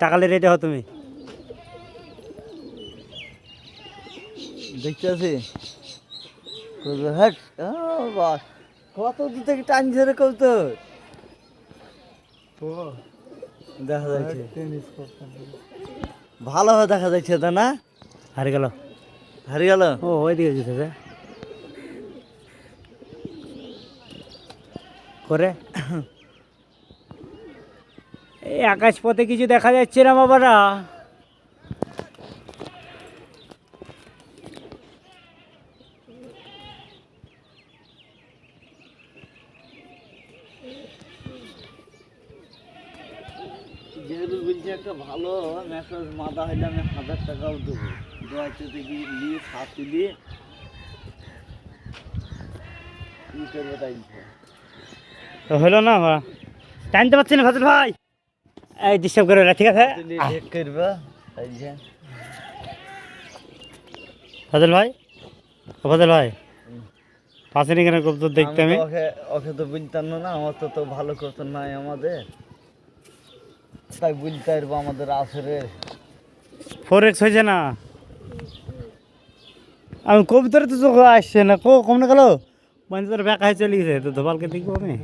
টাকালে ready হও তুমি। দেখতে আছি হ্যাট বাস কত দূর থেকে টান ঝেড়ে কৌতর দেখা যাচ্ছে। ভালোভাবে দেখা যাচ্ছে তা না? হারে গেল। হারিয়ে গেল? ও ওইদিকে যেতেছে করে। আকাশ পথে কিছু দেখা যাচ্ছে না বাবারা। যেহেতু বলছি একটা ভালো মাথা হইলে আমি হাজার টাকাও দেবো। সাথে দিয়ে হলো না বা টাইমতে পাচ্ছি না ফাজল ভাই। এই ডিস্টার্ব করে না, ঠিক আছে? করব তাই ভাই? ও ফাজল ভাই পাশে নিয়ে কেন কবুতর দেখতে আমি। ওকে ওকে তো বুঝতাম না আমার তো তো ভালো করতো নাই আমাদের। তাই বুঝতে পারব আমাদের আসরে। ফোর এক্স হয়েছে না? আমি কবিতারে তো চোখ আসছে না কো কম না গেল? মানে তোর বেকা হয়ে চলে গেছে তো ধোপালকে দেখব আমি।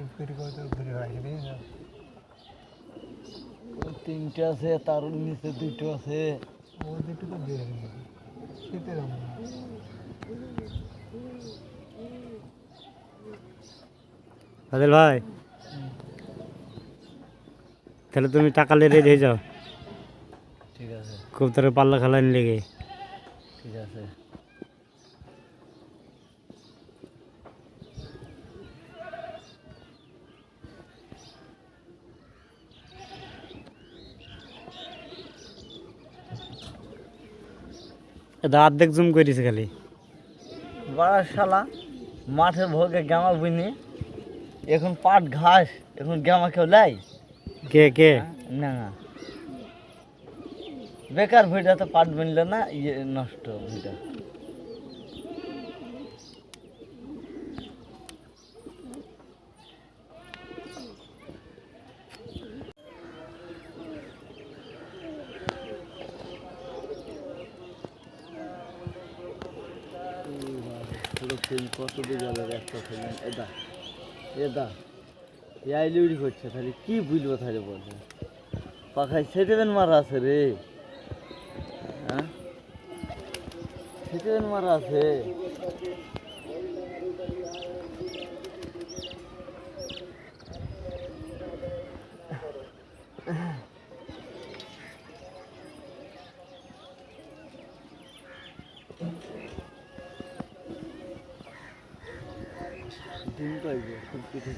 তিনটে আছে তার নিচে দুটো আছে। ফাজল ভাই তাহলে তুমি টাকা লে রেডি হয়ে যাও। ঠিক আছে। কবুতরের পাল্লা খেলানি লেগে। ঠিক আছে। এটা অর্ধেক জুম করেছে খালি। বাড়ার শালা মাঠের ভোগে গ্যামা বুনি এখন পাট ঘাস এখন গ্যামা কেউ লাই? কে কে? না বেকার ভিড়া তো পাট বুনলে না ইয়ে নষ্ট ভিড়া কত গেল একটা ফেলেন এদা এদা ইয়াই লুড়ি করছে, তাহলে কি বুঝব তাহলে বলছে পাখায় সেটেবেন মারা আছে রে। হ্যাঁ? সেটেবেন মারা আছে। 진짜 이게. 불빛이